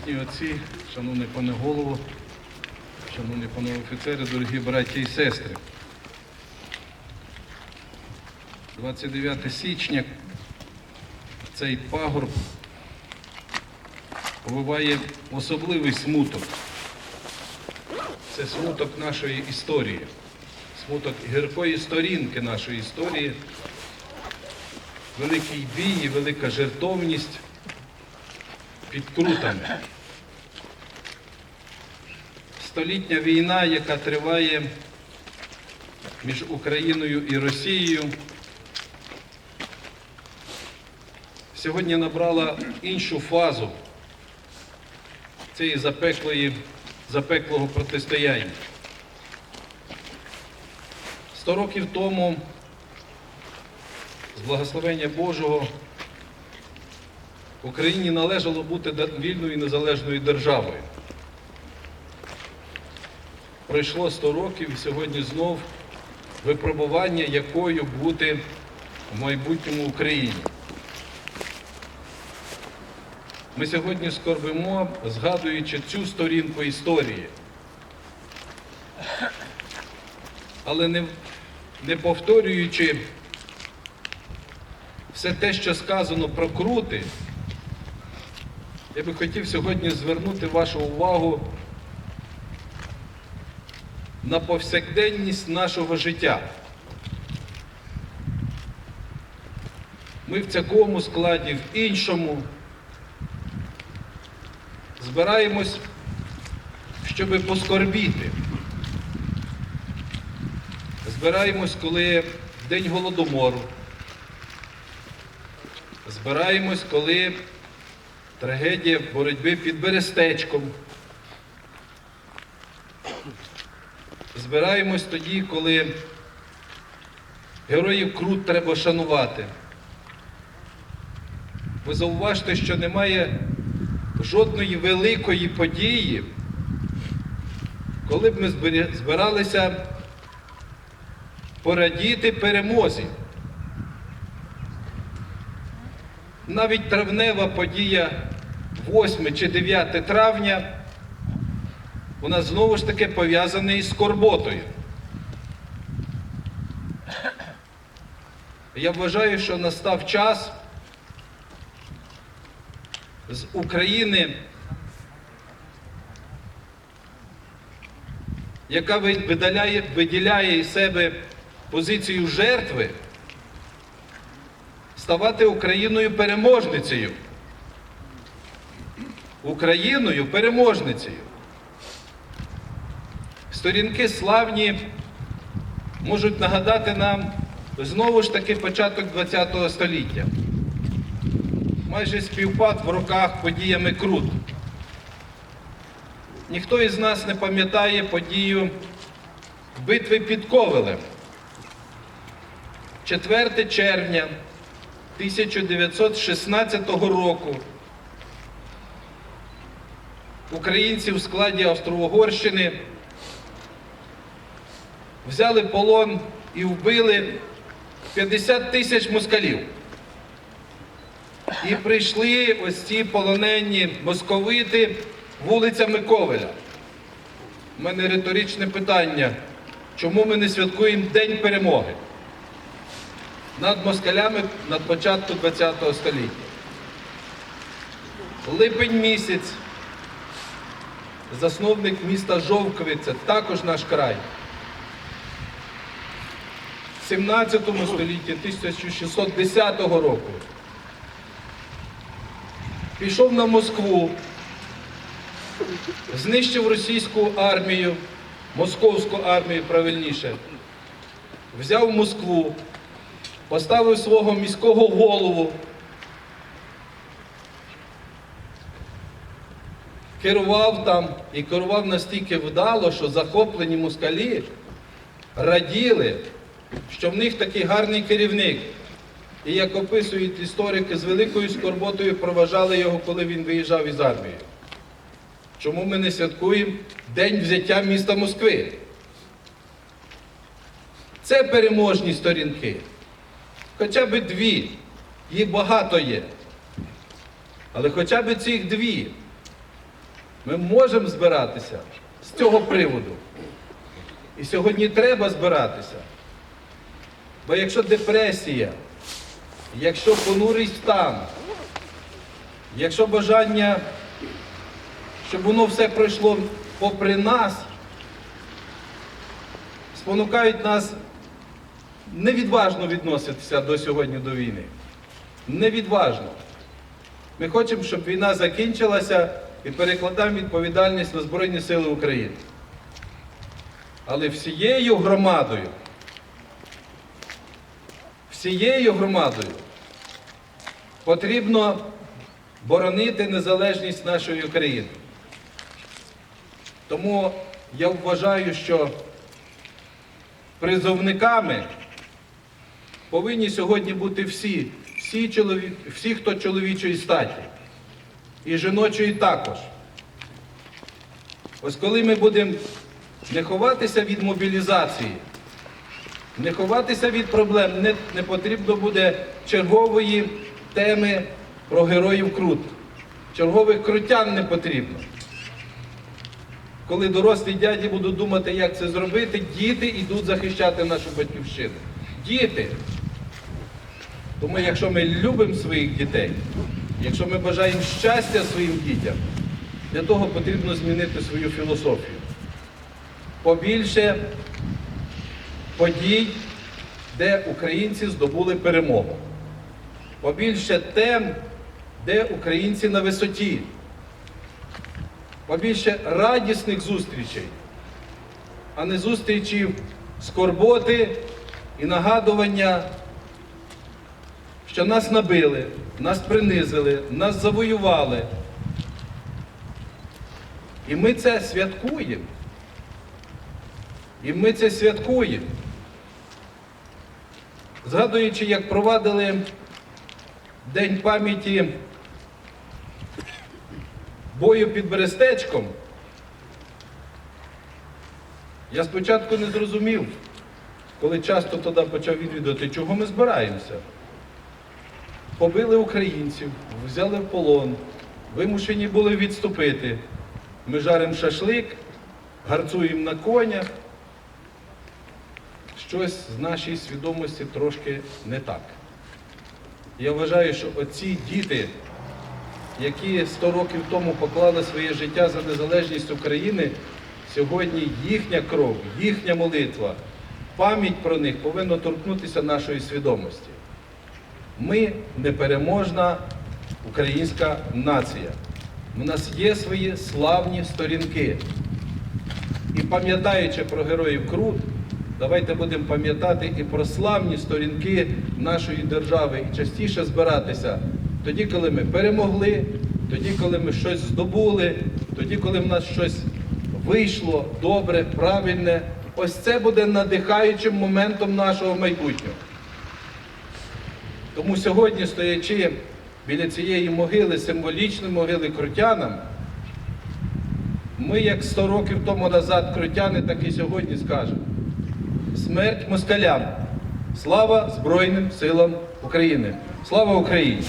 Чесні отці, шановний пане голово, шановні пане офіцери, дорогі браті і сестри. 29 січня цей пагорб повиває особливий смуток. Це смуток нашої історії, смуток гіркої сторінки нашої історії, великий бій і велика жертовність під крутами. Столітня війна, яка триває між Україною і Росією, сьогодні набрала іншу фазу цієї запеклої, запеклого протистояння. Сто років тому, з благословення Божого, Україні належало бути вільною і незалежною державою. Пройшло 100 років і сьогодні знов випробування, якою бути в майбутньому Україні. Ми сьогодні скорбимо, згадуючи цю сторінку історії. Але не, не повторюючи все те, що сказано про крути, я би хотів сьогодні звернути вашу увагу на повсякденність нашого життя. Ми в цякому складі, в іншому збираємось, щоби поскорбіти. Збираємось, коли День Голодомору. Збираємось, коли трагедія боротьби під Берестечком. Збираємось тоді, коли героїв Крут треба шанувати. Ви зауважте, що немає жодної великої події, коли б ми збиралися порадіти перемозі. Навіть травнева подія 8 чи 9 травня, вона знову ж таки пов'язана із скорботою. Я вважаю, що настав час з України, яка видаляє, виділяє із себе позицію жертви, ставати Україною переможницею. Україною переможницею. Сторінки славні можуть нагадати нам знову ж таки початок ХХ століття. Майже співпад в роках подіями Крут. Ніхто із нас не пам'ятає подію битви під Ковелем. 4 червня 1916 року українці в складі Австро-Угорщини взяли полон і вбили 50 тисяч москалів. І прийшли ось ці полонені московити вулицями Ковеля. У мене риторичне питання. Чому ми не святкуємо День перемоги над москалями над початку ХХ століття? Липень місяць, засновник міста Жовковиця, також наш край. В 17 столітті 1610 року пішов на Москву, знищив російську армію, московську армію правильніше, взяв Москву, поставив свого міського голову, керував там і керував настільки вдало, що захоплені москалі раділи, що в них такий гарний керівник. І як описують історики, з великою скорботою проважали його, коли він виїжджав із армії. Чому ми не святкуємо День взяття міста Москви? Це переможні сторінки. Хоча б дві. Їх багато є. Але хоча б цих дві. Ми можемо збиратися з цього приводу. І сьогодні треба збиратися. Бо якщо депресія, якщо понурий стан, якщо бажання, щоб воно все пройшло попри нас, спонукають нас невідважно відноситися до сьогодні до війни. Невідважно. Ми хочемо, щоб війна закінчилася і перекладаємо відповідальність на Збройні Сили України. Але всією громадою, всією громадою потрібно боронити незалежність нашої України. Тому я вважаю, що призовниками повинні сьогодні бути всі, всі, чолові... всі хто чоловічої статі, і жіночої також. Ось коли ми будемо не ховатися від мобілізації, не ховатися від проблем, не, не потрібно буде чергової теми про героїв Крут. Чергових крутян не потрібно. Коли дорослі дяді будуть думати, як це зробити, діти йдуть захищати нашу батьківщину. Діти. Тому якщо ми любимо своїх дітей, якщо ми бажаємо щастя своїм дітям, для того потрібно змінити свою філософію. Побільше подій, де українці здобули перемогу. Побільше тем, де українці на висоті. Побільше радісних зустрічей, а не зустрічів скорботи і нагадування, що нас набили, нас принизили, нас завоювали. І ми це святкуємо. І ми це святкуємо. Згадуючи, як провадили День пам'яті бою під Берестечком, я спочатку не зрозумів, коли часто туди почав відвідувати, чого ми збираємося. Побили українців, взяли в полон, вимушені були відступити. Ми жаримо шашлик, гарцуємо на конях. Щось з нашій свідомості трошки не так. Я вважаю, що оці діти, які 100 років тому поклали своє життя за незалежність України, сьогодні їхня кров, їхня молитва, пам'ять про них повинна торкнутися нашої свідомості. Ми непереможна українська нація. У нас є свої славні сторінки. І пам'ятаючи про героїв Крут, давайте будемо пам'ятати і про славні сторінки нашої держави і частіше збиратися тоді, коли ми перемогли, тоді, коли ми щось здобули, тоді, коли в нас щось вийшло добре, правильне. Ось це буде надихаючим моментом нашого майбутнього. Тому сьогодні, стоячи біля цієї могили, символічної могили крутянам, ми, як 100 років тому назад крутяни, так і сьогодні скажемо. Смерть москалям! Слава Збройним силам України! Слава Україні!